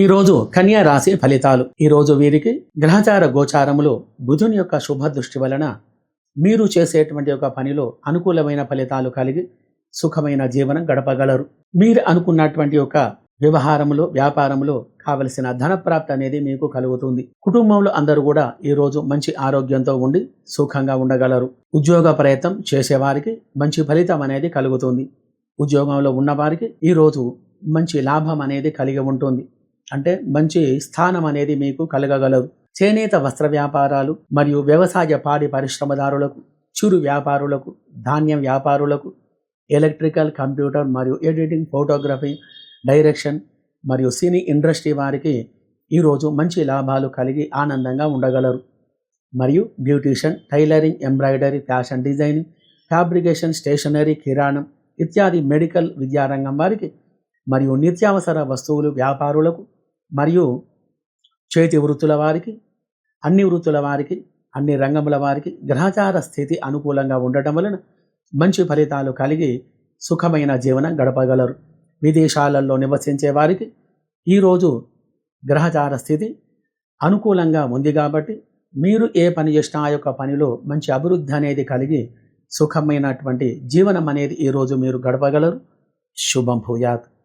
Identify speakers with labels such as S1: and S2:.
S1: ఈరోజు కన్యా రాశి ఫలితాలు. ఈరోజు వీరికి గ్రహచార గోచారములో బుధుని యొక్క శుభ దృష్టి వలన మీరు చేసేటువంటి ఒక పనిలో అనుకూలమైన ఫలితాలు కలిగి సుఖమైన జీవనం గడపగలరు. మీరు అనుకున్నటువంటి ఒక వ్యవహారములో వ్యాపారములో కావలసిన ధనప్రాప్తి అనేది మీకు కలుగుతుంది. కుటుంబంలో అందరూ కూడా ఈరోజు మంచి ఆరోగ్యంతో ఉండి సుఖంగా ఉండగలరు. ఉద్యోగ ప్రయత్నం చేసేవారికి మంచి ఫలితం అనేది కలుగుతుంది. ఉద్యోగంలో ఉన్నవారికి ఈరోజు మంచి లాభం అనేది కలిగి ఉంటుంది. అంటే మంచి స్థానం అనేది మీకు కలగగలదు. చేనేత వస్త్ర వ్యాపారాలు మరియు వ్యవసాయ పాడి పరిశ్రమదారులకు చిరు వ్యాపారులకు ధాన్యం వ్యాపారులకు ఎలక్ట్రికల్ కంప్యూటర్ మరియు ఎడిటింగ్ ఫోటోగ్రఫీ డైరెక్షన్ మరియు సినీ ఇండస్ట్రీ వారికి ఈరోజు మంచి లాభాలు కలిగి ఆనందంగా ఉండగలరు. మరియు beautician tailoring embroidery fashion designing fabrication stationery కిరాణం ఇత్యాది మెడికల్ విద్యారంగం వారికి మరియు నిత్యావసర వస్తువులు వ్యాపారులకు మరియు చేతి వృత్తుల వారికి అన్ని వృత్తుల వారికి అన్ని రంగముల వారికి గ్రహచార స్థితి అనుకూలంగా ఉండటం వలన మంచి ఫలితాలు కలిగి సుఖమైన జీవనం గడపగలరు. విదేశాలలో నివసించే వారికి ఈరోజు గ్రహచార స్థితి అనుకూలంగా ఉంది కాబట్టి మీరు ఏ పని చేసినా ఆ యొక్క పనిలో మంచి అభివృద్ధి అనేది కలిగి సుఖమైనటువంటి జీవనం అనేది ఈరోజు మీరు గడపగలరు. శుభం భూయాత్.